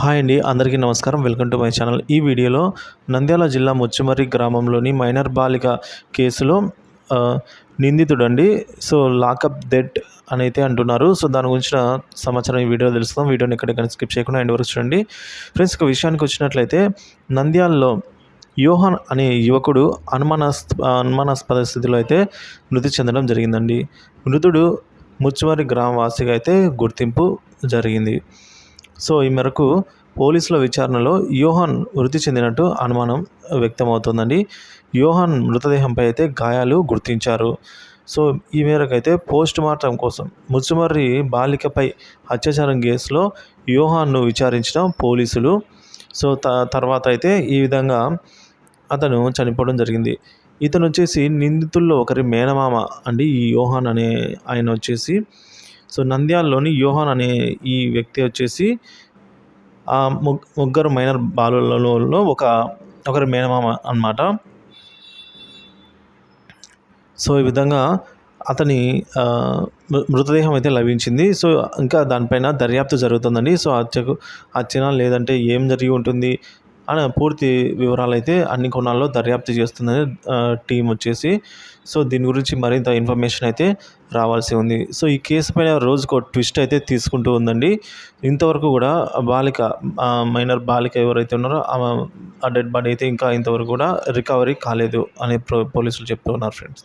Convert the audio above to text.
Hi అండి అందరికీ నమస్కారం. Welcome to my channel. ఈ వీడియోలో నంద్యాల జిల్లా ముచ్చుమర్రి గ్రామంలోని మైనర్ బాలిక కేసులో నిందితుడండి. సో లాకప్ డెట్ అని అయితే అంటున్నారు. సో దాని గురించిన సమాచారం ఈ వీడియోలో తెలుసుకుందాం. వీడియోని ఎక్కడికైనా స్కిప్ చేయకుండా ఎండ్ వరకు చూడండి. ఫ్రెండ్స్ ఒక విషయానికి వచ్చినట్లయితే నంద్యాలలో యోహాన్ అనే యువకుడు అనుమానాస్ అనుమానాస్పద స్థితిలో అయితే మృతి చెందడం జరిగిందండి. మృతుడు ముచ్చుమర్రి గ్రామవాసిగా అయితే గుర్తింపు జరిగింది. సో ఈ మేరకు పోలీసుల విచారణలో యోహాన్ మృతి చెందినట్టు అనుమానం వ్యక్తమవుతోందండి. యోహాన్ మృతదేహంపై అయితే గాయాలు గుర్తించారు. సో ఈ మేరకు అయితే పోస్ట్ మార్టం కోసం ముచ్చుమర్రి బాలికపై అత్యాచారం కేసులో యోహాన్ను విచారించిన పోలీసులు. సో త తర్వాత అయితే ఈ విధంగా అతను చనిపోవడం జరిగింది. ఇతను వచ్చేసి నిందితుల్లో ఒకరి మేనమామ అండి ఈ యోహాన్ అనే ఆయన వచ్చేసి. సో నంద్యాలలోని యోహాన్ అనే ఈ వ్యక్తి వచ్చేసి ఆ ముగ్ ముగ్గురు మైనర్ బాలులలో ఒక ఒకరి మేనమామ అన్నమాట. సో ఈ విధంగా అతని మృ- మృతదేహం అయితే లభించింది. సో ఇంకా దానిపైన దర్యాప్తు జరుగుతుందండి. సో హత్యకు హత్యనా లేదంటే ఏం జరిగి ఉంటుంది? అని పూర్తి వివరాలు అయితే అన్ని కోణాల్లో దర్యాప్తు చేస్తుందని టీం వచ్చేసి సో దీని గురించి మరింత ఇన్ఫర్మేషన్ అయితే రావాల్సి ఉంది. సో ఈ కేసు పైన రోజుకో ట్విస్ట్ అయితే తీసుకుంటూ ఉందండి. ఇంతవరకు కూడా బాలిక ఆ మైనర్ బాలిక ఎవరైతే ఉన్నారో ఆమె ఆ డెడ్ బాడీ అయితే ఇంకా ఇంతవరకు కూడా రికవరీ కాలేదు అని పోలీసులు చెప్తూ ఉన్నారు ఫ్రెండ్స్.